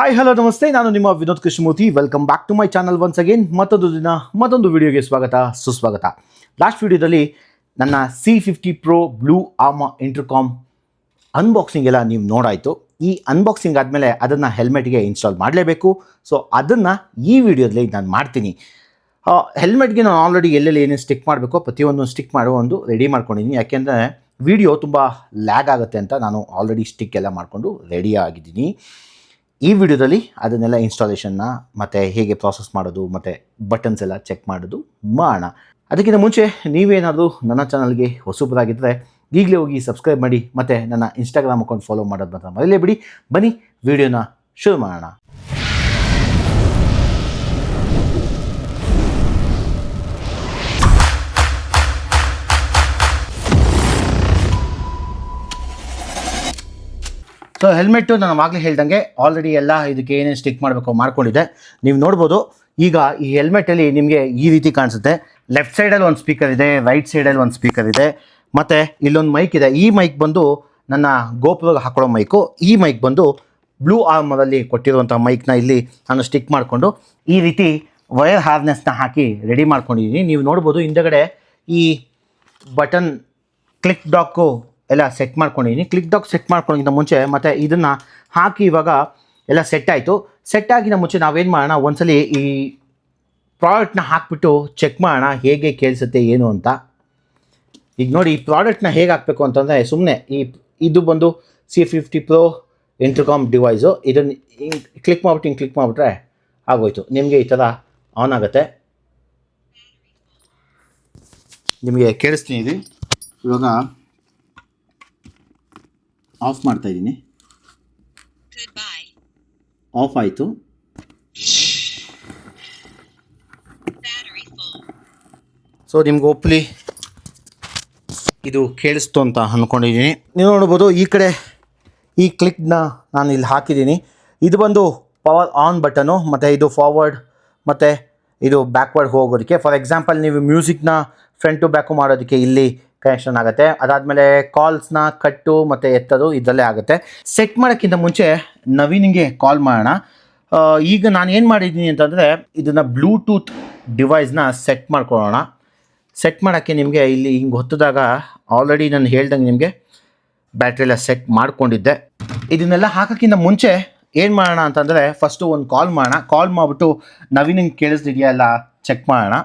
Hi hello ನಮಸ್ತೆ. ನಾನು ನಿಮ್ಮ Vinod Krishnamurthy. Welcome back to my channel once again ಮತ್ತೊಂದು ದಿನ, ಮತ್ತೊಂದು ವಿಡಿಯೋಗೆ ಸ್ವಾಗತ, ಸುಸ್ವಾಗತ. ಲಾಸ್ಟ್ ವಿಡಿಯೋದಲ್ಲಿ ನನ್ನ ಸಿ ಫಿಫ್ಟಿ ಪ್ರೋ ಬ್ಲೂ ಆಮ ಇಂಟರ್ಕಾಮ್ ಅನ್ಬಾಕ್ಸಿಂಗ್ ಎಲ್ಲ ನೀವು ನೋಡಾಯಿತು. ಈ ಅನ್ಬಾಕ್ಸಿಂಗ್ ಆದಮೇಲೆ ಅದನ್ನು ಹೆಲ್ಮೆಟ್ಗೆ ಇನ್ಸ್ಟಾಲ್ ಮಾಡಲೇಬೇಕು. ಸೊ ಅದನ್ನು ಈ ವಿಡಿಯೋದಲ್ಲಿ ನಾನು ಮಾಡ್ತೀನಿ. ಹೆಲ್ಮೆಟ್ಗೆ ನಾನು ಆಲ್ರೆಡಿ ಎಲ್ಲೆಲ್ಲಿ ಏನೇನು ಸ್ಟಿಕ್ ಮಾಡಬೇಕೋ ಪ್ರತಿಯೊಂದು ಸ್ಟಿಕ್ ಮಾಡೋ ಒಂದು ರೆಡಿ ಮಾಡ್ಕೊಂಡಿದ್ದೀನಿ. ಯಾಕೆಂದರೆ ವಿಡಿಯೋ ತುಂಬ ಲ್ಯಾಗ್ ಆಗುತ್ತೆ ಅಂತ ನಾನು ಆಲ್ರೆಡಿ ಸ್ಟಿಕ್ ಎಲ್ಲ ಮಾಡಿಕೊಂಡು ರೆಡಿ ಆಗಿದ್ದೀನಿ. ಈ ವಿಡಿಯೋದಲ್ಲಿ ಅದನ್ನೆಲ್ಲ ಇನ್ಸ್ಟಾಲೇಷನ್ನ ಮತ್ತು ಹೇಗೆ ಪ್ರಾಸೆಸ್ ಮಾಡೋದು, ಮತ್ತು ಬಟನ್ಸ್ ಎಲ್ಲ ಚೆಕ್ ಮಾಡೋದು ಮಾಡೋಣ. ಅದಕ್ಕಿಂತ ಮುಂಚೆ ನೀವೇನಾದರೂ ನನ್ನ ಚಾನಲ್ಗೆ ಹೊಸಬರಾಗಿದ್ದರೆ ಈಗಲೇ ಹೋಗಿ ಸಬ್ಸ್ಕ್ರೈಬ್ ಮಾಡಿ, ಮತ್ತು ನನ್ನ ಇನ್ಸ್ಟಾಗ್ರಾಮ್ ಅಕೌಂಟ್ ಫಾಲೋ ಮಾಡೋದು ಮಾತ್ರ ಮರಲೇ ಬಿಡಿ ಬನ್ನಿ, ವಿಡಿಯೋನ ಶುರು ಮಾಡೋಣ. ಸೊ ಹೆಲ್ಮೆಟ್ಟು ನಾನು ಆಗಲೇ ಹೇಳ್ದಂಗೆ ಆಲ್ರೆಡಿ ಎಲ್ಲ ಇದಕ್ಕೆ ಏನೇನು ಸ್ಟಿಕ್ ಮಾಡಬೇಕು ಮಾಡ್ಕೊಂಡಿದ್ದೆ. ನೀವು ನೋಡ್ಬೋದು, ಈಗ ಈ ಹೆಲ್ಮೆಟಲ್ಲಿ ನಿಮಗೆ ಈ ರೀತಿ ಕಾಣಿಸುತ್ತೆ. ಲೆಫ್ಟ್ ಸೈಡಲ್ಲಿ ಒಂದು ಸ್ಪೀಕರ್ ಇದೆ ರೈಟ್ ಸೈಡಲ್ಲಿ ಒಂದು ಸ್ಪೀಕರ್ ಇದೆ. ಮತ್ತು ಇಲ್ಲೊಂದು ಮೈಕ್ ಇದೆ. ಈ ಮೈಕ್ ಬಂದು ನನ್ನ ಗೋಪುರಗೆ ಹಾಕೊಳ್ಳೋ ಮೈಕು ಈ ಮೈಕ್ ಬಂದು ಬ್ಲೂ ಆರ್ಮರಲ್ಲಿ ಕೊಟ್ಟಿರುವಂಥ ಮೈಕ್ನ ಇಲ್ಲಿ ನಾನು ಸ್ಟಿಕ್ ಮಾಡಿಕೊಂಡು ಈ ರೀತಿ ವೈರ್ ಹಾರ್ನೆಸ್ನ ಹಾಕಿ ರೆಡಿ ಮಾಡ್ಕೊಂಡಿದ್ದೀನಿ ನೀವು ನೋಡ್ಬೋದು ಹಿಂದಗಡೆ ಈ ಬಟನ್ ಕ್ಲಿಕ್ ಡಾಕು ಎಲ್ಲ ಸೆಟ್ ಮಾಡ್ಕೊಂಡಿದ್ದೀನಿ ಕ್ಲಿಕ್ ಡಾಕ್ ಸೆಟ್ ಮಾಡ್ಕೊಳ್ಳೋಕ್ಕಿಂತ ಮುಂಚೆ ಮತ್ತು ಇದನ್ನು ಹಾಕಿ ಇವಾಗ ಎಲ್ಲ ಸೆಟ್ ಆಯಿತು. ಸೆಟ್ ಆಗಿನ ಮುಂಚೆ ನಾವೇನು ಮಾಡೋಣ, ಒಂದ್ಸಲಿ ಈ ಪ್ರಾಡಕ್ಟ್ನ ಹಾಕ್ಬಿಟ್ಟು ಚೆಕ್ ಮಾಡೋಣ, ಹೇಗೆ ಕೇಳಿಸುತ್ತೆ, ಏನು ಅಂತ. ಈಗ ನೋಡಿ, ಈ ಪ್ರಾಡಕ್ಟ್ನ ಹೇಗೆ ಹಾಕಬೇಕು ಅಂತಂದರೆ ಸುಮ್ಮನೆ ಈ ಇದು ಬಂದು C fifty pro intercom device ಇದನ್ನು ಹಿಂಗೆ ಕ್ಲಿಕ್ ಮಾಡಿಬಿಟ್ಟು, ಹಿಂಗೆ ಕ್ಲಿಕ್ ಮಾಡಿಬಿಟ್ರೆ ಆಗೋಯ್ತು. ನಿಮಗೆ ಈ ಥರ ಆನ್ ಆಗುತ್ತೆ. ನಿಮಗೆ ಕೇಳಿಸ್ತೀನಿ ಇವಾಗ ಆಫ್ ಮಾಡ್ತಾ ಇದ್ದೀನಿ. ಆಫ್ ಆಯಿತು. ಸೊ ನಿಮ್ಗೆ ಒಪ್ಪಲಿ ಇದು ಕೇಳಿಸ್ತು ಅಂತ ಅಂದ್ಕೊಂಡಿದ್ದೀನಿ ನೀವು ನೋಡ್ಬೋದು ಈ ಕಡೆ ಈ ಕ್ಲಿಕ್ನ ನಾನು ಇಲ್ಲಿ ಹಾಕಿದ್ದೀನಿ. ಇದು ಬಂದು ಪವರ್ ಆನ್ ಬಟನು ಮತ್ತು ಇದು ಫಾರ್ವರ್ಡ್ ಮತ್ತು ಇದು ಬ್ಯಾಕ್ವರ್ಡ್ ಹೋಗೋದಕ್ಕೆ. ಫಾರ್ ಎಕ್ಸಾಂಪಲ್ ನೀವು ಮ್ಯೂಸಿಕ್ನ ಫ್ರಂಟ್ ಟು ಬ್ಯಾಕು ಮಾಡೋದಕ್ಕೆ ಇಲ್ಲಿ ಕನೆಕ್ಷನ್ ಆಗುತ್ತೆ. ಅದಾದಮೇಲೆ ಕಾಲ್ಸ್ನ ಕಟ್ಟು ಮತ್ತು ಎತ್ತೋದು ಇದರಲ್ಲೇ ಆಗುತ್ತೆ. ಸೆಟ್ ಮಾಡೋಕ್ಕಿಂತ ಮುಂಚೆ ನವೀನಿಗೆ ಕಾಲ್ ಮಾಡೋಣ. ಈಗ ನಾನು ಏನು ಮಾಡಿದ್ದೀನಿ ಅಂತಂದರೆ ಇದನ್ನು ಬ್ಲೂಟೂತ್ ಡಿವೈಸ್ನ ಸೆಟ್ ಮಾಡ್ಕೊಳ್ಳೋಣ. ಸೆಟ್ ಮಾಡೋಕ್ಕೆ ನಿಮಗೆ ಇಲ್ಲಿ ಹಿಂಗೆ ಹೊತ್ತಿದಾಗ ಆಲ್ರೆಡಿ ನಾನು ಹೇಳ್ದಂಗೆ ನಿಮಗೆ ಬ್ಯಾಟ್ರಿ ಎಲ್ಲ ಸೆಟ್ ಮಾಡಿಕೊಂಡಿದ್ದೆ. ಇದನ್ನೆಲ್ಲ ಹಾಕೋಕ್ಕಿಂತ ಮುಂಚೆ ಏನು ಮಾಡೋಣ ಅಂತಂದರೆ ಫಸ್ಟು ಒಂದು ಕಾಲ್ ಮಾಡೋಣ. ಕಾಲ್ ಮಾಡಿಬಿಟ್ಟು ನವೀನಿಗೆ ಕೇಳಿಸ್ದಿದೆಯಾ ಎಲ್ಲ ಚೆಕ್ ಮಾಡೋಣ.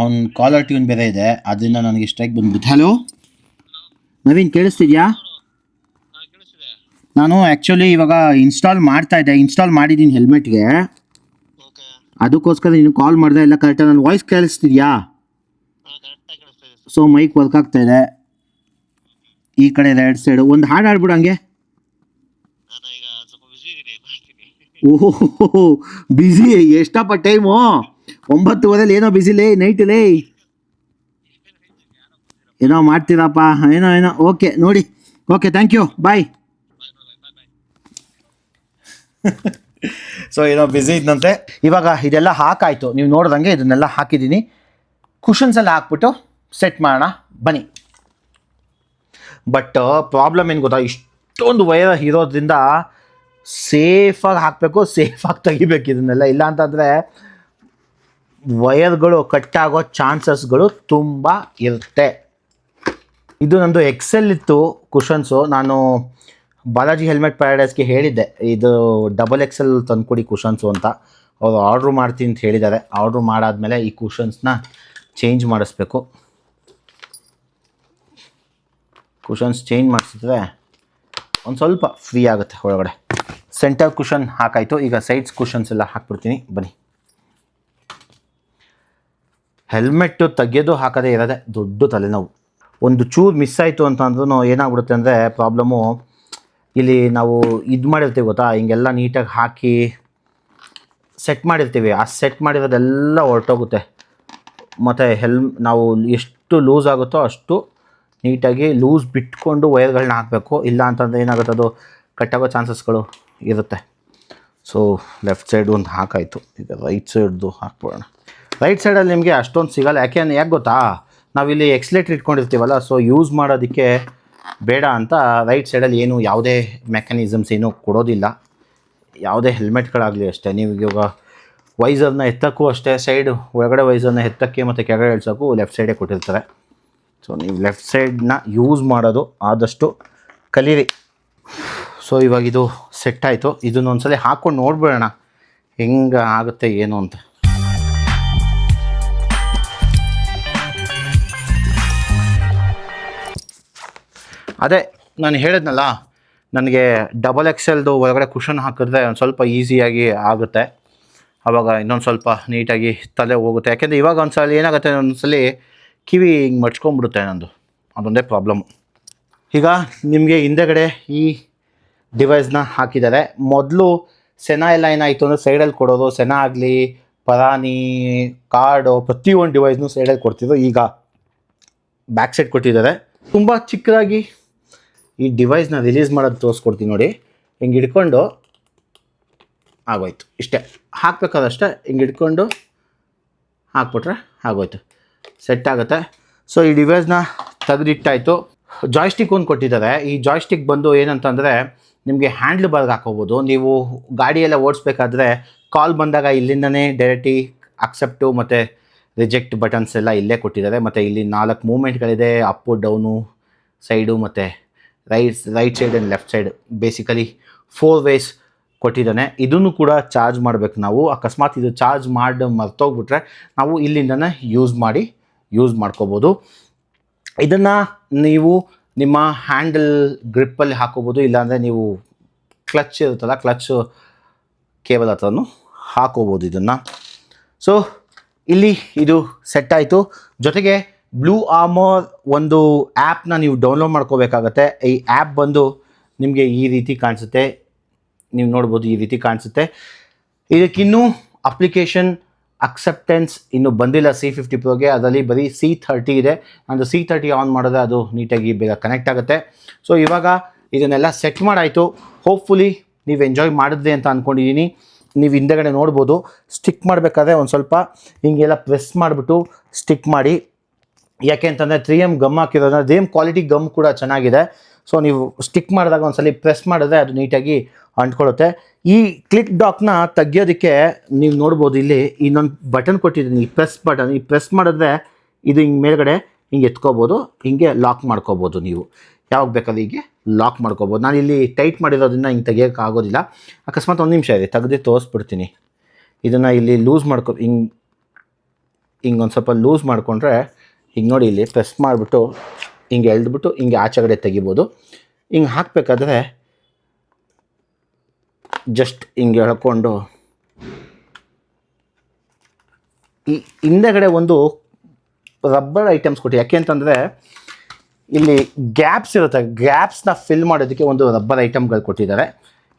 ಅವ್ನ ಕಾಲರ್ ಟ್ಯೂನ್ ಬೇರೆ ಇದೆ ಅದರಿಂದ ನನಗೆ ಸ್ಟ್ರೈಕ್ ಬಂದ್ಬಿಟ್ಟು ಹಲೋ ನವೀನ್ ಕೇಳಿಸ್ತಿದ್ಯಾ? ನಾನು ಆ್ಯಕ್ಚುಲಿ ಇವಾಗ ಇನ್ಸ್ಟಾಲ್ ಮಾಡ್ತಾ ಇದ್ದೆ ಇನ್ಸ್ಟಾಲ್ ಮಾಡಿದ್ದೀನಿ ಹೆಲ್ಮೆಟ್ಗೆ. ಓಕೆ ಅದಕ್ಕೋಸ್ಕರ ನೀನು ಕಾಲ್ ಮಾಡಿದೆ ಎಲ್ಲ ಕರೆಕ್ಟಾಗಿ ನನ್ನ ವಾಯ್ಸ್ ಕೇಳಿಸ್ತಿದ್ಯಾ? ಸೊ ಮೈಕ್ ವರ್ಕ್ ಆಗ್ತಾ ಇದೆ. ಈ ಕಡೆ ಎರಡು ಸೈಡು ಒಂದು ಹಾಡು ಹಾಡ್ಬಿಡು ಹಂಗೆ. ಓಹೋ ಬಿಸಿ ಓಹೋ ಬ್ಯುಸಿ ಎಷ್ಟಪ್ಪ ಟೈಮು ಒಂಬತ್ತುವರೆಲಿ ಏನೋ ಬಿಸಿಲೇ ನೈಟ್ ಲೇ. ಏನೋ ಮಾಡ್ತೀರಪ್ಪ, ಏನೋ ಏನೋ. ಓಕೆ ನೋಡಿ. Okay thank you bye so ಏನೋ ಬ್ಯುಸಿ ಇದ್ದಂತೆ ಇವಾಗ ಇದೆಲ್ಲ ಹಾಕಾಯಿತು. ನೀವು ನೋಡ್ದಂಗೆ ಇದನ್ನೆಲ್ಲ ಹಾಕಿದ್ದೀನಿ. ಕುಷನ್ಸ್ ಎಲ್ಲ ಹಾಕ್ಬಿಟ್ಟು ಸೆಟ್ ಮಾಡೋಣ. ಬನ್ನಿ. ಬಟ್ ಪ್ರಾಬ್ಲಮ್ ಏನು ಗೊತ್ತಾ? ಇಷ್ಟೊಂದು ವೈರ್ ಇರೋದ್ರಿಂದ ಸೇಫಾಗಿ ಹಾಕಬೇಕು ಸೇಫಾಗಿ ತೆಗಿಬೇಕು ಇದನ್ನೆಲ್ಲ. ಇಲ್ಲ ಅಂತಂದರೆ ವಯರ್ಗಳು ಕಟ್ಟಾಗೋ ಚಾನ್ಸಸ್ಗಳು ತುಂಬ ಇರುತ್ತೆ. ಇದು ನಂದು ಎಕ್ಸೆಲ್ ಇತ್ತು ಕುಷನ್ಸು ನಾನು ಬಾಲಾಜಿ ಹೆಲ್ಮೆಟ್ ಪ್ಯಾರಡೈಸ್ಗೆ ಹೇಳಿದ್ದೆ. ಇದು ಡಬಲ್ ಎಕ್ಸೆಲ್ ತಂದುಕೊಡಿ ಕುಷನ್ಸು ಅಂತ. ಅವರು ಆರ್ಡ್ರ್ ಮಾಡ್ತೀನಿ ಅಂತ ಹೇಳಿದ್ದಾರೆ. ಆರ್ಡ್ರ್ ಮಾಡಾದಮೇಲೆ ಈ ಕುಷನ್ಸ್ನ ಚೇಂಜ್ ಮಾಡಿಸ್ಬೇಕು. ಕುಷನ್ಸ್ ಚೇಂಜ್ ಮಾಡಿಸಿದ್ರೆ ಒಂದು ಸ್ವಲ್ಪ ಫ್ರೀ ಆಗುತ್ತೆ ಒಳಗಡೆ. ಸೆಂಟರ್ ಕುಷನ್ ಹಾಕಾಯಿತು. ಈಗ ಸೈಡ್ಸ್ ಕುಷನ್ಸ್ ಎಲ್ಲ ಹಾಕ್ಬಿಡ್ತೀನಿ. ಬನ್ನಿ. ಹೆಲ್ಮೆಟ್ಟು ತೆಗೆದು ಹಾಕದೇ ಇರೋದೇ ದೊಡ್ಡ ತಲೆನೋವು. ಒಂದು ಚೂರು ಮಿಸ್ ಆಯಿತು ಅಂತ ಅಂದ್ರೂ ಏನಾಗ್ಬಿಡುತ್ತೆ ಅಂದರೆ ಪ್ರಾಬ್ಲಮ್ಮು ಇಲ್ಲಿ ನಾವು ಇದು ಮಾಡಿರ್ತೀವಿ ಗೊತ್ತಾ? ಹಿಂಗೆಲ್ಲ ನೀಟಾಗಿ ಹಾಕಿ ಸೆಟ್ ಮಾಡಿರ್ತೀವಿ. ಆ ಸೆಟ್ ಮಾಡಿರೋದೆಲ್ಲ ಹೊರಟೋಗುತ್ತೆ. ಮತ್ತು ಹೆಲ್ಮ್ ನಾವು ಎಷ್ಟು ಲೂಸ್ ಆಗುತ್ತೋ ಅಷ್ಟು ನೀಟಾಗಿ ಲೂಸ್ ಬಿಟ್ಕೊಂಡು ವೈರ್ಗಳನ್ನ ಹಾಕಬೇಕು. ಇಲ್ಲ ಅಂತಂದ್ರೆ ಏನಾಗುತ್ತೆ ಅದು ಕಟ್ಟಾಗೋ ಚಾನ್ಸಸ್ಗಳು ಇರುತ್ತೆ. ಸೊ ಲೆಫ್ಟ್ ಸೈಡ್ ಒಂದು ಹಾಕಾಯಿತು. ಈಗ ರೈಟ್ ಸೈಡ್ದು ಹಾಕ್ಬಿಡೋಣ. ರೈಟ್ ಸೈಡಲ್ಲಿ ನಿಮಗೆ ಅಷ್ಟೊಂದು ಸಿಗಲ್ಲ. ಯಾಕೆ ಯಾಕೆ ಗೊತ್ತಾ? ನಾವಿಲ್ಲಿ ಎಕ್ಸ್ಲೇಟ್ರ್ ಇಟ್ಕೊಂಡಿರ್ತೀವಲ್ಲ ಸೊ ಯೂಸ್ ಮಾಡೋದಕ್ಕೆ ಬೇಡ ಅಂತ ರೈಟ್ ಸೈಡಲ್ಲಿ ಏನು ಯಾವುದೇ ಮೆಕ್ಯಾನಿಸಮ್ಸ್ ಏನೂ ಕೊಡೋದಿಲ್ಲ. ಯಾವುದೇ ಹೆಲ್ಮೆಟ್ಗಳಾಗಲಿ ಅಷ್ಟೇ, ನೀವು ಇವಾಗ ವೈಸರ್ನ ಎತ್ತಕ್ಕೂ ಅಷ್ಟೇ ಸೈಡ್ ಒಳಗಡೆ ವೈಸರ್ನ ಎತ್ತಕ್ಕೆ ಮತ್ತು ಕೆಳಗಡೆ ಇಳಿಸೋಕ್ಕೂ ಲೆಫ್ಟ್ ಸೈಡೇ ಕೊಟ್ಟಿರ್ತಾರೆ. ಸೊ ನೀವು ಲೆಫ್ಟ್ ಸೈಡನ್ನ ಯೂಸ್ ಮಾಡೋದು ಆದಷ್ಟು ಕಲೀರಿ. ಸೊ ಇವಾಗ ಇದು ಸೆಟ್ ಆಯಿತು. ಇದನ್ನೊಂದ್ಸಲ ಹಾಕ್ಕೊಂಡು ನೋಡ್ಬಿಡೋಣ. ಹೆಂಗೆ ಆಗುತ್ತೆ, ಏನು ಅಂತ. ಅದೇ ನಾನು ಹೇಳಿದ್ನಲ್ಲ, ನನಗೆ ಡಬಲ್ ಎಕ್ಸೆಲ್ದು ಒಳಗಡೆ ಕುಷನ್ ಹಾಕಿದ್ರೆ ಒಂದು ಸ್ವಲ್ಪ ಈಸಿಯಾಗಿ ಆಗುತ್ತೆ. ಆವಾಗ ಇನ್ನೊಂದು ಸ್ವಲ್ಪ ನೀಟಾಗಿ ತಲೆ ಹೋಗುತ್ತೆ. ಯಾಕೆಂದರೆ ಇವಾಗ ಒಂದು ಸಲ ಏನಾಗುತ್ತೆ, ಒಂದ್ಸಲಿ ಕಿವಿ ಹಿಂಗೆ ಮಡ್ಚ್ಕೊಂಡ್ಬಿಡುತ್ತೆ ನಂದು. ಅದೊಂದೇ ಪ್ರಾಬ್ಲಮ್ ಈಗ ನಿಮಗೆ ಹಿಂದೆಗಡೆ ಈ ಡಿವೈಸ್ನ ಹಾಕಿದ್ದಾರೆ. ಮೊದಲು ಸೆನಾ ಎಲ್ಲ ಏನಾಯಿತು ಅಂದರೆ ಸೈಡಲ್ಲಿ ಕೊಡೋದು. ಸೆನಾ ಆಗಲಿ ಪರಾನಿ ಕಾರ್ಡು ಪ್ರತಿಯೊಂದು ಡಿವೈಸ್ನು ಸೈಡಲ್ಲಿ ಕೊಡ್ತಿದ್ರು. ಈಗ ಬ್ಯಾಕ್ ಸೈಡ್ ಕೊಟ್ಟಿದ್ದಾರೆ. ತುಂಬ ಚಿಕ್ಕದಾಗಿ ಈ ಡಿವೈಸ್ನ ರಿಲೀಸ್ ಮಾಡೋದು ತೋರಿಸ್ಕೊಡ್ತೀನಿ ನೋಡಿ. ಹಿಂಗೆ ಹಿಡ್ಕೊಂಡು ಆಗೋಯ್ತು. ಇಷ್ಟೇ. ಹಾಕ್ಬೇಕಾದಷ್ಟೇ ಹಿಂಗೆ ಹಿಡ್ಕೊಂಡು ಹಾಕ್ಬಿಟ್ರೆ ಆಗೋಯ್ತು. ಸೆಟ್ ಆಗುತ್ತೆ. ಸೊ ಈ ಡಿವೈಸ್ನ ತೆಗೆದಿಟ್ಟಾಯಿತು. ಜಾಯ್ಸ್ಟಿಕ್ ಒಂದು ಕೊಟ್ಟಿದ್ದಾರೆ. ಈ ಜಾಯ್ಸ್ಟಿಕ್ ಬಂದು ಏನಂತಂದರೆ ನಿಮಗೆ ಹ್ಯಾಂಡ್ಲ್ ಬಾರ್ಗ್ ಹಾಕೋಬೋದು ನೀವು ಗಾಡಿಯೆಲ್ಲ ಓಡಿಸ್ಬೇಕಾದ್ರೆ ಕಾಲ್ ಬಂದಾಗ ಇಲ್ಲಿಂದನೇ ಡೈರೆಕ್ಟಿ ಅಕ್ಸೆಪ್ಟು ಮತ್ತು ರಿಜೆಕ್ಟ್ ಬಟನ್ಸ್ ಎಲ್ಲ ಇಲ್ಲೇ ಕೊಟ್ಟಿದ್ದಾರೆ. ಮತ್ತು ಇಲ್ಲಿ ನಾಲ್ಕು ಮೂಮೆಂಟ್ಗಳಿದೆ ಅಪ್ಪು ಡೌನು ಸೈಡು ಮತ್ತು right right side and left side basically four ways ಕೊಟ್ಟಿದ್ದಾನೆ. ಇದನ್ನು ಕೂಡ ಚಾರ್ಜ್ ಮಾಡಬೇಕು ನಾವು. ಅಕಸ್ಮಾತ್ ಇದು ಚಾರ್ಜ್ ಮಾಡಿ ಮರ್ತೋಗ್ಬಿಟ್ರೆ ನಾವು ಇಲ್ಲಿಂದನೇ ಯೂಸ್ ಮಾಡಿ ಯೂಸ್ ಮಾಡ್ಕೋಬೋದು. ಇದನ್ನು ನೀವು ನಿಮ್ಮ ಹ್ಯಾಂಡಲ್ ಗ್ರಿಪ್ಪಲ್ಲಿ ಹಾಕೋಬೋದು. ಇಲ್ಲಾಂದರೆ ನೀವು ಕ್ಲಚ್ ಇರುತ್ತಲ್ಲ ಕ್ಲಚ್ ಕೇಬಲ್ ಹತ್ರನೂ ಹಾಕೋಬೋದು ಇದನ್ನು. ಸೊ ಇಲ್ಲಿ ಇದು ಸೆಟ್ ಆಯಿತು. ಜೊತೆಗೆ ಬ್ಲೂ ಆಮರ್ ಒಂದು ಆ್ಯಪ್ನ ನೀವು ಡೌನ್ಲೋಡ್ ಮಾಡ್ಕೋಬೇಕಾಗತ್ತೆ. ಈ ಆ್ಯಪ್ ಬಂದು ನಿಮಗೆ ಈ ರೀತಿ ಕಾಣಿಸುತ್ತೆ. ನೀವು ನೋಡ್ಬೋದು ಈ ರೀತಿ ಕಾಣಿಸುತ್ತೆ. ಇದಕ್ಕಿನ್ನೂ ಅಪ್ಲಿಕೇಶನ್ ಅಕ್ಸೆಪ್ಟೆನ್ಸ್ ಇನ್ನೂ ಬಂದಿಲ್ಲ ಸಿ ಫಿಫ್ಟಿ ಪ್ರೋಗೆ. ಅದರಲ್ಲಿ ಬರೀ ಸಿ ಥರ್ಟಿ ಇದೆ. ಅಂದರೆ ಸಿ ಥರ್ಟಿ ಆನ್ ಮಾಡಿದ್ರೆ ಅದು ನೀಟಾಗಿ ಬೇಗ ಕನೆಕ್ಟ್ ಆಗುತ್ತೆ. ಸೊ ಇವಾಗ ಇದನ್ನೆಲ್ಲ ಸೆಟ್ ಮಾಡಾಯಿತು. ಹೋಪ್ಫುಲಿ ನೀವು ಎಂಜಾಯ್ ಮಾಡಿದ್ರಿ ಅಂತ ಅಂದ್ಕೊಂಡಿದ್ದೀನಿ ನೀವು ಹಿಂದೆಗಡೆ ನೋಡ್ಬೋದು. ಸ್ಟಿಕ್ ಮಾಡಬೇಕಾದ್ರೆ ಒಂದು ಸ್ವಲ್ಪ ಹಿಂಗೆಲ್ಲ ಪ್ರೆಸ್ ಮಾಡಿಬಿಟ್ಟು ಸ್ಟಿಕ್ ಮಾಡಿ. ಯಾಕೆ ಅಂತಂದರೆ ತ್ರೀ ಎಂ ಗಮ್ ಹಾಕಿರೋದ್ರಿಂದ ದೇಮ್ ಕ್ವಾಲಿಟಿ ಗಮ್ ಕೂಡ ಚೆನ್ನಾಗಿದೆ. ಸೊ ನೀವು ಸ್ಟಿಕ್ ಮಾಡಿದಾಗ ಒಂದ್ಸಲ ಪ್ರೆಸ್ ಮಾಡಿದ್ರೆ ಅದು ನೀಟಾಗಿ ಅಂಟ್ಕೊಳ್ಳುತ್ತೆ. ಈ ಕ್ಲಿಕ್ ಡಾಕ್ನ ತೆಗಿಯೋದಕ್ಕೆ ನೀವು ನೋಡ್ಬೋದು ಇಲ್ಲಿ ಇನ್ನೊಂದು ಬಟನ್ ಕೊಟ್ಟಿದ್ದೀನಿ. ಈ ಪ್ರೆಸ್ ಬಟನ್ ಈ ಪ್ರೆಸ್ ಮಾಡಿದ್ರೆ ಇದು ಹಿಂಗೆ ಮೇಲ್ಗಡೆ ಹಿಂಗೆ ಎತ್ಕೋಬೋದು. ಹಿಂಗೆ ಲಾಕ್ ಮಾಡ್ಕೋಬೋದು ನೀವು. ಯಾವಾಗ ಬೇಕಾದ್ರೆ ಹೀಗೆ ಲಾಕ್ ಮಾಡ್ಕೋಬೋದು. ನಾನು ಇಲ್ಲಿ ಟೈಟ್ ಮಾಡಿರೋದ್ರಿಂದ ಹಿಂಗೆ ತೆಗಿಯೋಕೆ ಆಗೋದಿಲ್ಲ. ಅಕಸ್ಮಾತ್ ಒಂದು ನಿಮಿಷ ಇದೆ. ತೆಗೆದು ತೋರಿಸ್ಬಿಡ್ತೀನಿ. ಇದನ್ನು ಇಲ್ಲಿ ಲೂಸ್ ಮಾಡ್ಕೊ ಹಿಂಗೆ ಹಿಂಗೆ ಒಂದು ಸ್ವಲ್ಪ ಲೂಸ್ ಮಾಡಿಕೊಂಡ್ರೆ ಹಿಂಗೆ ನೋಡಿ ಇಲ್ಲಿ ಪ್ರೆಸ್ ಮಾಡಿಬಿಟ್ಟು ಹಿಂಗೆ ಎಳೆದ್ಬಿಟ್ಟು ಹಿಂಗೆ ಆಚೆಗಡೆ ತೆಗಿಬೋದು. ಹಿಂಗೆ ಹಾಕಬೇಕಾದ್ರೆ ಜಸ್ಟ್ ಹಿಂಗೆ ಎಳ್ಕೊಂಡು ಈ ಹಿಂದೆಗಡೆ ಒಂದು ರಬ್ಬರ್ ಐಟಮ್ಸ್ ಕೊಟ್ಟು ಯಾಕೆ ಅಂತಂದರೆ ಇಲ್ಲಿ ಗ್ಯಾಪ್ಸ್ ಇರುತ್ತೆ. ಗ್ಯಾಪ್ಸ್ನ ಫಿಲ್ ಮಾಡೋದಕ್ಕೆ ಒಂದು ರಬ್ಬರ್ ಐಟಮ್ಗಳು ಕೊಟ್ಟಿದ್ದಾರೆ.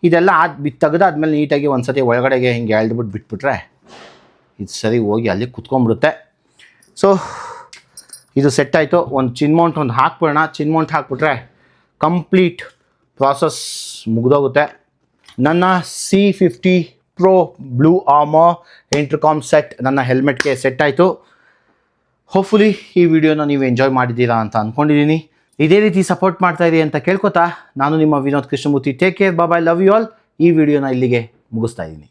ಇದೆಲ್ಲ ಆದ ತೆಗೆದಾದ್ಮೇಲೆ ನೀಟಾಗಿ ಒಂದು ಸತಿ ಒಳಗಡೆಗೆ ಹಿಂಗೆ ಎಳ್ದ್ಬಿಟ್ಟು ಬಿಟ್ಬಿಟ್ರೆ ಇದು ಸರಿ ಹೋಗಿ ಅಲ್ಲಿ ಕುತ್ಕೊಂಡ್ಬಿಡುತ್ತೆ. ಸೊ ಇದು ಸೆಟ್ ಆಯಿತು. ಒಂದು ಚಿನ್ಮೌಂಟ್ ಒಂದು ಹಾಕ್ಬಿಡೋಣ. ಚಿನ್ಮೌಂಟ್ ಹಾಕ್ಬಿಟ್ರೆ ಕಂಪ್ಲೀಟ್ ಪ್ರಾಸೆಸ್ ಮುಗಿದೋಗುತ್ತೆ. ನನ್ನ ಸಿ ಫಿಫ್ಟಿ ಪ್ರೋ ಬ್ಲೂ ಆಮೋ ಇಂಟರ್ಕಾಮ್ ಸೆಟ್ ನನ್ನ ಹೆಲ್ಮೆಟ್ಗೆ ಸೆಟ್ ಆಯಿತು. ಹೋಪ್ಫುಲಿ ಈ ವಿಡಿಯೋನ ನೀವು ಎಂಜಾಯ್ ಮಾಡಿದ್ದೀರಾ ಅಂತ ಅಂದ್ಕೊಂಡಿದ್ದೀನಿ ಇದೇ ರೀತಿ ಸಪೋರ್ಟ್ ಮಾಡ್ತಾ ಇರಿ ಅಂತ ಕೇಳ್ಕೊತಾ. ನಾನು ನಿಮ್ಮ Vinod Krishnamurthy. Take care bye bye love you all ಈ ವಿಡಿಯೋನ ಇಲ್ಲಿಗೆ ಮುಗಿಸ್ತಾ ಇದ್ದೀನಿ